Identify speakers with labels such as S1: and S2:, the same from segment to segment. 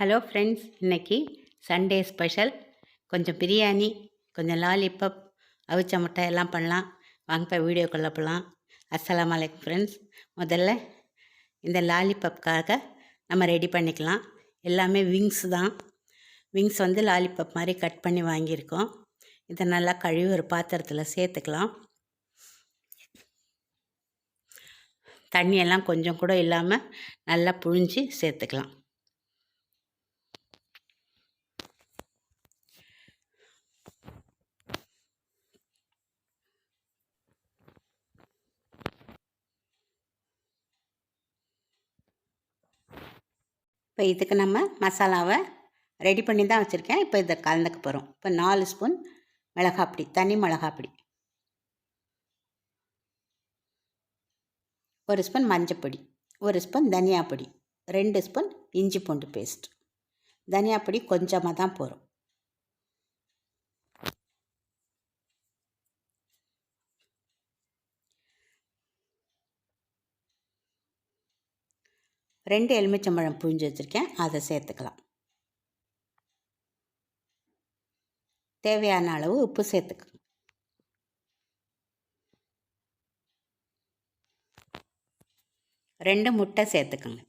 S1: Hello friends இன்றைக்கி Sunday special கொஞ்சம் பிரியாணி கொஞ்சம் லாலிபப் அவிச்ச முட்டை எல்லாம் பண்ணலாம். வாங்க இப்போ வீடியோக்குள்ளே போகலாம் அஸ்லாம் வலைக்கம் ஃப்ரெண்ட்ஸ் முதல்ல இந்த லாலிபப்காக நம்ம ரெடி பண்ணிக்கலாம். எல்லாமே விங்ஸ் தான். விங்ஸ் வந்து லாலிபப் மாதிரி கட் பண்ணி வாங்கியிருக்கோம். இதை நல்லா கழுவி ஒரு பாத்திரத்தில் சேர்த்துக்கலாம். தண்ணியெல்லாம் கொஞ்சம் கூட இல்லாமல் நல்லா புழிஞ்சு சேர்த்துக்கலாம். இப்போ இதுக்கு நம்ம மசாலாவை ரெடி பண்ணி தான் வச்சுருக்கேன். இப்போ இதை கலந்துக்க போகிறோம். இப்போ நாலு ஸ்பூன் மிளகாப்பொடி தனி மிளகாப்பொடி. ஒரு ஸ்பூன் மஞ்சப்பொடி ஒரு ஸ்பூன் தனியா பொடி ரெண்டு ஸ்பூன் இஞ்சி பூண்டு பேஸ்ட். தனியாப்பொடி கொஞ்சமாக தான் போகிறோம். ரெண்டு எலுமிச்சம்பழம் புழிஞ்சு வச்சுருக்கேன். அதை சேர்த்துக்கலாம். தேவையான அளவு உப்பு சேர்த்துக்கணும் ரெண்டு முட்டை சேர்த்துக்கோங்க.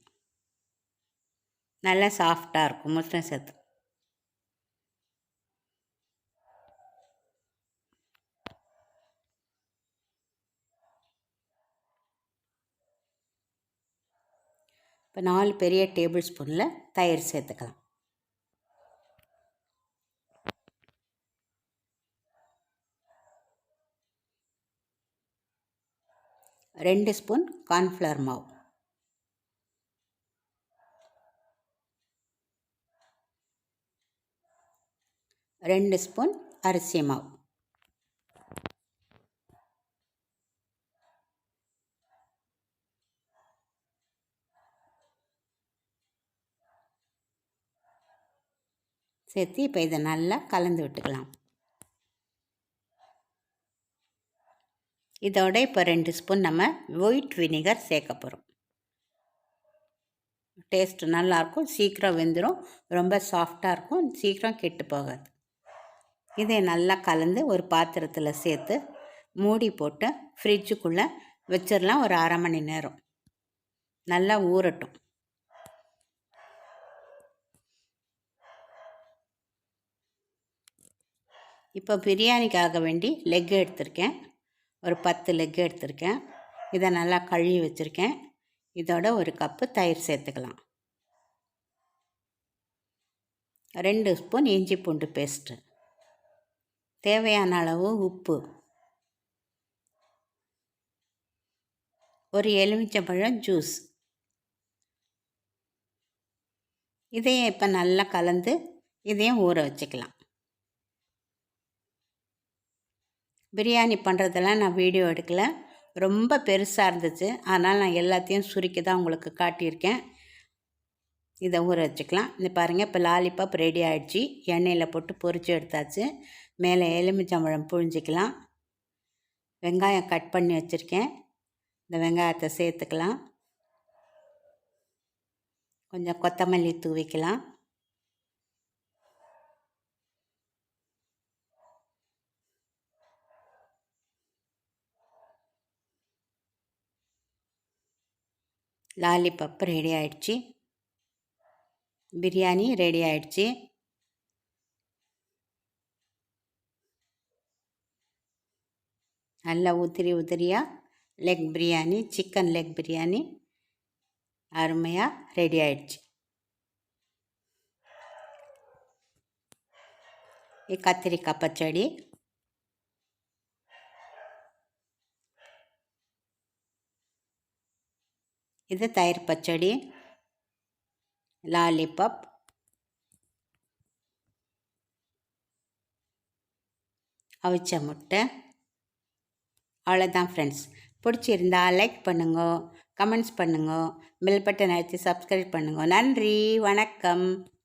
S1: நல்லா சாஃப்டாக இருக்கும். முட்டை சேர்த்து இப்போ நாலு பெரிய டேபிள் ஸ்பூனில் தயிர் சேர்த்துக்கலாம். ரெண்டு ஸ்பூன் கார்ன்ஃப்ளவர் மாவு. ரெண்டு ஸ்பூன் அரிசி மாவு. சேர்த்து இப்போ இதை நல்லா கலந்து விட்டுக்கலாம். இதோட இப்போ ரெண்டு ஸ்பூன் நம்ம ஒயிட் வினிகர் சேர்க்க போகிறோம் டேஸ்ட் நல்லாயிருக்கும் சீக்கிரம் வெந்துடும் ரொம்ப சாஃப்டாக இருக்கும். சீக்கிரம் கெட்டு போகாது. இதை நல்லா கலந்து ஒரு பாத்திரத்தில் சேர்த்து மூடி போட்டு ஃப்ரிட்ஜுக்குள்ளே வச்சிடலாம் ஒரு அரை மணி நேரம். நல்லா ஊறட்டும். இப்போ பிரியாணிக்காக வேண்டி லெக் எடுத்திருக்கேன். ஒரு பத்து லெக் எடுத்திருக்கேன். இதை நல்லா கழுவி வச்சுருக்கேன். இதோட ஒரு கப்பு தயிர் சேர்த்துக்கலாம். ரெண்டு ஸ்பூன் இஞ்சி பூண்டு பேஸ்ட்டு தேவையான அளவு உப்பு. ஒரு எலுமிச்சம்பழம் ஜூஸ் இதையும் இப்போ நல்லா கலந்து இதையும் ஊற வச்சுக்கலாம். பிரியாணி பண்ணுறதெல்லாம் நான் வீடியோ எடுக்கலை. ரொம்ப பெருசாக இருந்துச்சு. அதனால் நான் எல்லாத்தையும் சுருக்கி தான் உங்களுக்கு காட்டியிருக்கேன். இதை ஊற வச்சுக்கலாம். இந்த பாருங்கள் இப்போ லாலிபாப் ரெடி ஆகிடுச்சு எண்ணெயில் போட்டு பொரித்து எடுத்தாச்சு. மேலே எலுமிச்சம்பழம் புழிஞ்சிக்கலாம். வெங்காயம் கட் பண்ணி வச்சுருக்கேன். இந்த வெங்காயத்தை சேர்த்துக்கலாம். கொஞ்சம் கொத்தமல்லி தூவிக்கலாம். லாலிபப் ரெடி ஆயிடுச்சு. பிரியாணி ரெடி ஆயிடுச்சு. நல்லா உதிரி உதிரியாக leg biryani chicken leg biryani அருமையாக ரெடி ஆயிடுச்சு. கத்திரிக்காய் பச்சடி. இது தயிர் பச்சடி லாலிபப் அவிச்ச முட்டை. அவ்வளோதான் ஃப்ரெண்ட்ஸ் பிடிச்சிருந்தா லைக் பண்ணுங்க கமெண்ட்ஸ் பண்ணுங்க பெல் பட்டன் அழைச்சி சப்ஸ்கிரைப் பண்ணுங்க. நன்றி வணக்கம்.